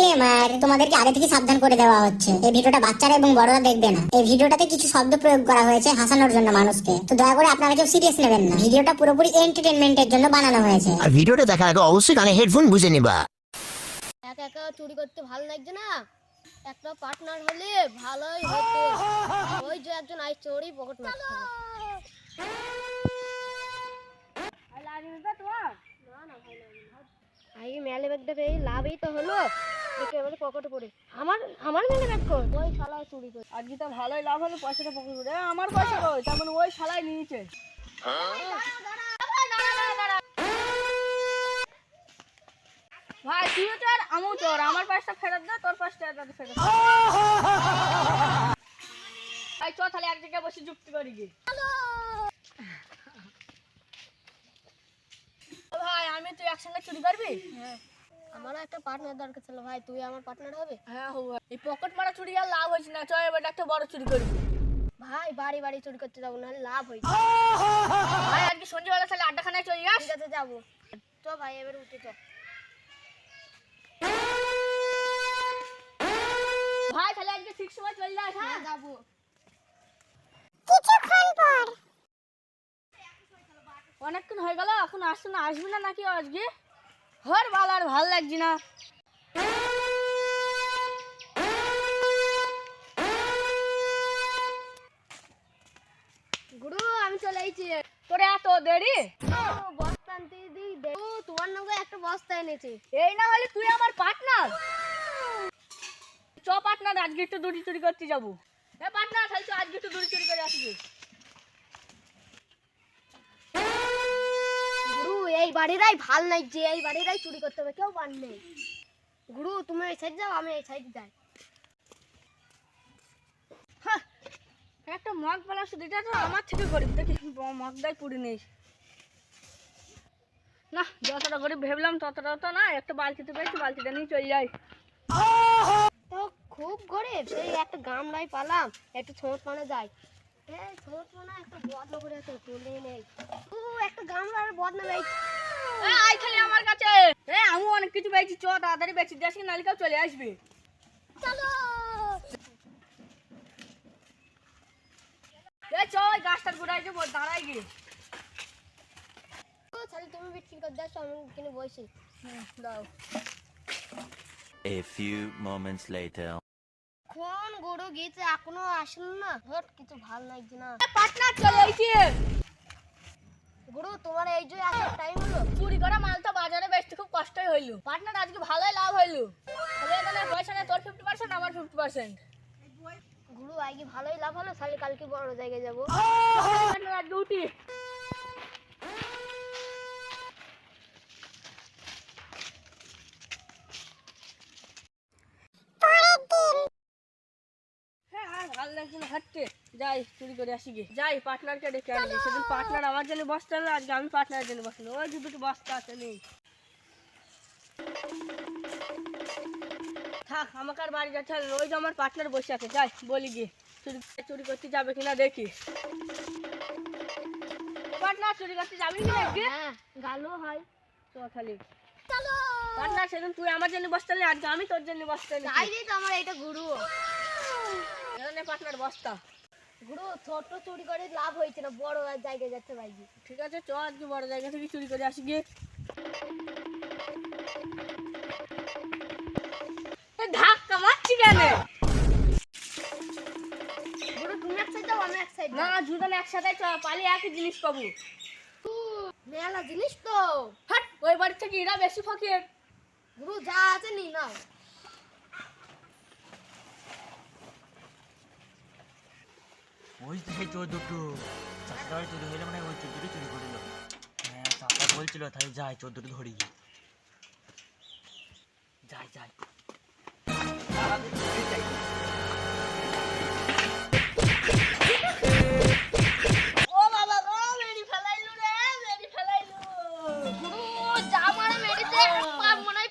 Disclaimer তোমাদেরকে আগে থেকে সাবধান করে দেওয়া হচ্ছে। এই ভিডিওটা বাচ্চারা এবং বড়রা দেখবে না। এই ভিডিওটাতে কিছু শব্দ প্রয়োগ করা হয়েছে হাসানোর জন্য মানুষকে। তো দয়া করে আপনারা কেউ সিরিয়াস নেবেন না। ভিডিওটা পুরোপুরি এন্টারটেনমেন্টের জন্য বানানো হয়েছে। আর ভিডিওটা দেখার আগে অবশ্যই কানে হেডফোন বুঝে নিবা। একা একা চুরি করতে ভালো লাগছে না? একটা পার্টনার হলে ভালোই হতো। ওই যে একজন আইস চোরি পকেট মারতে হবে। আই মেলে ব্যাগটা পেয়ে লাভই তো হলো। দেখে এবারে পকেটে পড়ে। আমার আমার মেলে ব্যাগ কর ওই শালা চুরি করে আজকে তো ভালোই লাভ হলো পয়সাটা পকেট করে আমার পয়সা কই? তার মানে ওই শালাই নিয়েছে। ভাই তুইও চোর আমিও চোর। আমার পয়সা ফেরত দে তোর পয়সা ফেরত ফেরত ভাই চ তাহলে এক জায়গায় বসে যুক্তি করি গিয়ে ভাই আমি তুই একসঙ্গে চুরি করবি? আমারও একটা পার্টনার দরকার ছিল ভাই তুই আমার পার্টনার হবে? হ্যাঁ হব। এই পকেট মারা চুরি আর লাভ হয়েছে না চল এবার একটা বড় চুরি করবি। ভাই বাড়ি বাড়ি চুরি করতে যাব নাহলে লাভ হয়েছে। ভাই আজকে সন্ধ্যেবেলা তাহলে আড্ডাখানায় চলে যাস? ঠিক আছে যাব। চ ভাই এবার উঠে চ। ভাই তাহলে আজকে ঠিক সময় চলে যাস হ্যাঁ? হ্যাঁ যাব। অনেকক্ষণ হয়ে গেল এখন আসছে না আসবে না নাকি আজকে? হর বাল আর ভালো লাগছে না। গুরু আমি চলে তোরে এত দেরি? বস্তা আনতে দিই তোমার নৌকা একটা বস্তা এনেছে। এই না হলে তুই আমার পার্টনার চ পার্টনার আজকে একটু দড়ি চুরি করতে যাব। এ পার্টনার তাহলে আজকে একটু দড়ি চুরি করে আসবি গুরু এই বাড়িরাই ভালো নাই যে এই বাড়িরাই চুরি করতে হবে কেউ পার নেই। গুরু তুমি এই সাইড যাও আমি এই সাইড যাই। হ্যাঁ, একটা মগ বেলা শুধু এটা তো আমার থেকে গরিব দেখি মগদাই পুড়ি নেই। না যতটা গরিব ভেবলাম ততটাও তো না একটা বালতিতে পেয়েছি বালতিটা নিয়ে চলে যাই। তো খুব গরিব সেই একটা গামলাই পালাম একটু ছোট পানে যাই। এই ছোট পানা একটা বদনা করে আছে তুলে নেই। ও একটা গামলার বদনা নেই। এ, আয় খালি আমার কাছে। এ আমি অনেক কিছু পেয়েছি। চ তাড়াতাড়ি বেশি দেশ নালিকাও চলে আসবে। চলো। এ চ ওই গাছটার গোড়ায় যে দাঁড়াই গিয়ে। তাহলে তুমি বিক্রি করে দাও আমি কিনে বসি। দাও। A few moments later. গরু গিয়েছে এখনও আসেন না। হট কিছু ভালো লাগছে না। পার্টনার চলে আইছে গুরু তোমার এই যে আসার টাইম হলো। চুরি করা মাল তো বাজারে বেচতে খুব কষ্টই হইল। পার্টনার আজকে ভালোই লাভ হইল। তাহলে এখানে পয়সা নেই তোর ফিফটি পার্সেন্ট আমার ফিফটি পার্সেন্ট গুরু আজকে ভালোই লাভ হলো তাহলে কালকে বড় জায়গায় যাব। পার্টনার যাই চুরি করে আসি গে। যাই পার্টনারকে ডেকে আনবি সেদিন পার্টনার আমার জন্য বসতে হলো আজকে আমি পার্টনারের জন্য বসল ওই যে দুটো বস্তা আছে নেই। থাক আমাকে আর বাড়ি যাচ্ছে ওই যে আমার পার্টনার বসে আছে যাই বলি গিয়ে চুরি চুরি করতে যাবে কিনা দেখি। পার্টনার চুরি করতে যাবি কিনা হ্যাঁ হয়। চ খালি পার্টনার সেদিন তুই আমার জন্য বসতে আজকে আমি তোর জন্য বসতে তো আমার এটা গুরু। পার্টনার বস্তা। গুরু ছোট চুরি করে লাভ হয়েছে না বড় জায়গায় যাচ্ছে ভাইজি। ঠিক আছে চ আজকে বড় জায়গা থেকে চুরি করে আসি গিয়ে ধাক্কা মারছি কেন? গুরু তুমি এক সাইড যাও আমি এক সাইড না দুজন একসাথে চ পালি একই জিনিস পাবো। মেলা জিনিস তো। হাট ওই বাড়ি থেকে এরা বেশি ফকির। গুরু যা আছে নি নাও। ওই তো সেই চোর দুটো চাষটা চুরি হইলে মানে ওই চোর দুটো চুরি করিল হ্যাঁ চাষা বলছিল তাই যাই চোর দুটো ধরি। যাই যাই। মারে মেরেছে মনে হয়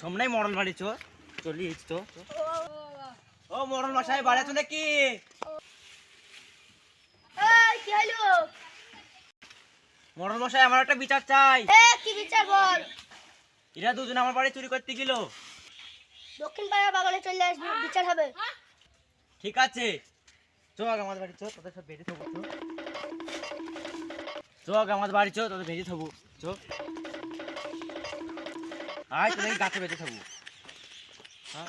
সামনেই মরল বাড়ি চো চলি তো। ও মরল মশাই বাড়ি আছো নাকি? মরল মশাই আমার একটা বিচার চাই। কি বিচার বল? এরা দুজন আমার বাড়ি চুরি করতে গেল। দক্ষিণ পাড়ার বাগানে চলে আসবি বিচার হবে। ঠিক আছে। চো আগে আমাদের বাড়ি চো তোদের সব বেরিয়ে থাকব চো। চো আগে আমাদের বাড়ি চো তোদের বেরিয়ে থাকব চো। আয় এই গাছে বেঁচে থাকব হ্যাঁ?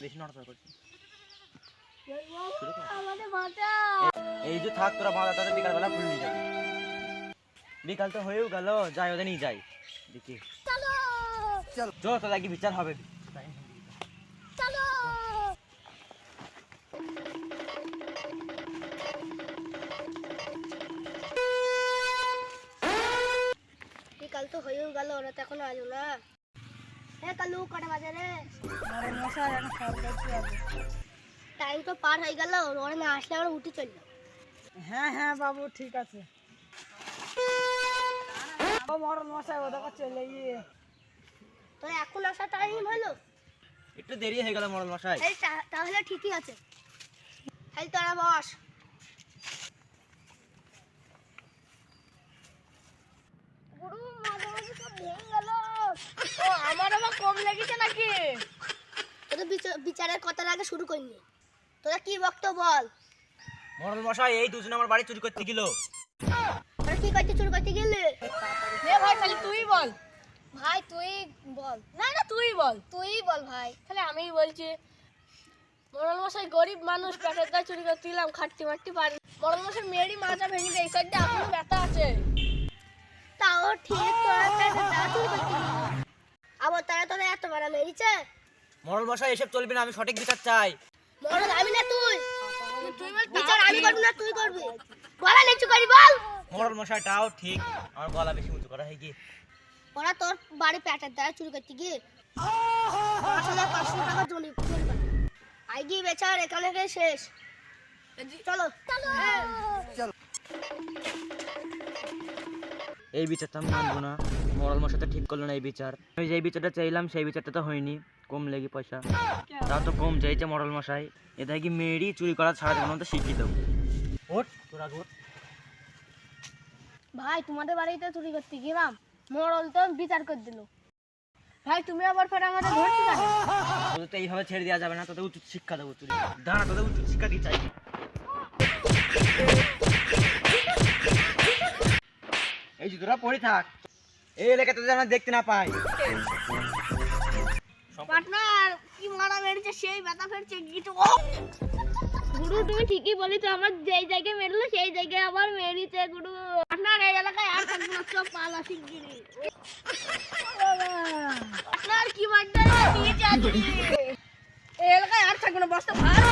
বেশি নড়াচড়া করছিস শুরু কর। আমাদের মাথা এই যে থাক তোরা বাঁধা তাদের বিকালবেলা ফুল নিয়ে যাবে। বিকাল তো হয়েও গেল যাই ওদের নিয়ে যাই। দেখি। চলো। তোদের কি বিচার হবে। চলো। বিকাল তো হয়েও গেল ওরা তো এখন আলো না। হ্যাঁ কালু কটা বাজে রে? টাইম তো পার হয়ে গেল ওরা না আসলে আমরা উঠে চলল হ্যাঁ হ্যাঁ বাবু ঠিক আছে। ও মরণ মশাই ওদের চলে গিয়ে। তো এখন আসার টাইম হলো? একটু দেরি হয়ে গেল মরল মশাই। এই তাহলে ঠিকই আছে। এই তোরা বস। গুরু মাঝে মাঝে সব ভেঙে গেল। ও আমার আবার কম লেগেছে নাকি? তোদের বিচা- বিচারের কথার আগে শুরু করিনি। তোরা কি বক্তব্য বল? মরল মশাই এই দুজন আমার বাড়ি চুরি করতে গেল। তোরা কি করতে গেলে? নে ভাই তাহলে তুই বল। ভাই তুই বল। না না তুই বল। তুই বল ভাই। তাহলে আমিই বলছি মরল মশাই গরিব মানুষ পেটের দায় চুরি করতে গেলাম খাটতে মারতে পারি মরল মশাই মেয়েরই মাজা ভেঙে দেয় এই সাইডটা এখনও ব্যথা আছে। তাও ঠিক। আবার তারা তোরা এত বড় মেরেছে? মরল মশাই এসব চলবে না আমি সঠিক বিচার চাই। মরদ আমি না তুই। বিচার আমি করব না তুই করবি। গলা নিচু করি বল। মরল মশাইটাও ঠিক। আমার গলা বেশি উঁচু করা হয়ে গিয়ে ওরা তোর বাড়ি পেটের দ্বারা চুরি করতে গিয়ে পাঁচ হাজার পাঁচশো টাকা জমি আই গিয়ে বেচার এখানে শেষ। চলো। হ্যাঁ। এই বিচারটা আমি মানবো না। মরল মশাইটা ঠিক করল না এই বিচার। আমি যেই বিচারটা চাইলাম সেই বিচারটা তো হয়নি। কম লেগে পয়সা। তাও তো কম চাইছে মরল মশাই। এটা কি মেয়েরই চুরি করা ছাড়া দেবো তো শিখিয়ে দেবো ওট তোরা ওঠ ভাই তোমাদের বাড়িতে চুরি করতে গেলাম। মরল তো বিচার করে দিল। ভাই তুমি আবার ফের আমাদের ধরতে তো এইভাবে ছেড়ে দেওয়া যাবে না। তোদের উচিত শিক্ষা দেবো চুরি। দাঁড়া তোদের উচিত শিক্ষা দিয়ে চাই। এই তোরা পড়ে থাক। এই এলাকাতে যেন দেখতে না পাই। পার্টনার কি মারা মেরেছে সেই ব্যথা ফেরছে কিছু গুরু তুমি ঠিকই বলেছ আমার যেই জায়গায় মেরলো সেই জায়গায় আবার মেরেছে গুরু। আপনার এই এলাকায় আর থাকব না সব পালা শিগগিরি আপনার কি মারটা দিয়েছে আজকে এই এলাকায় আর থাকব না বস্তা ভার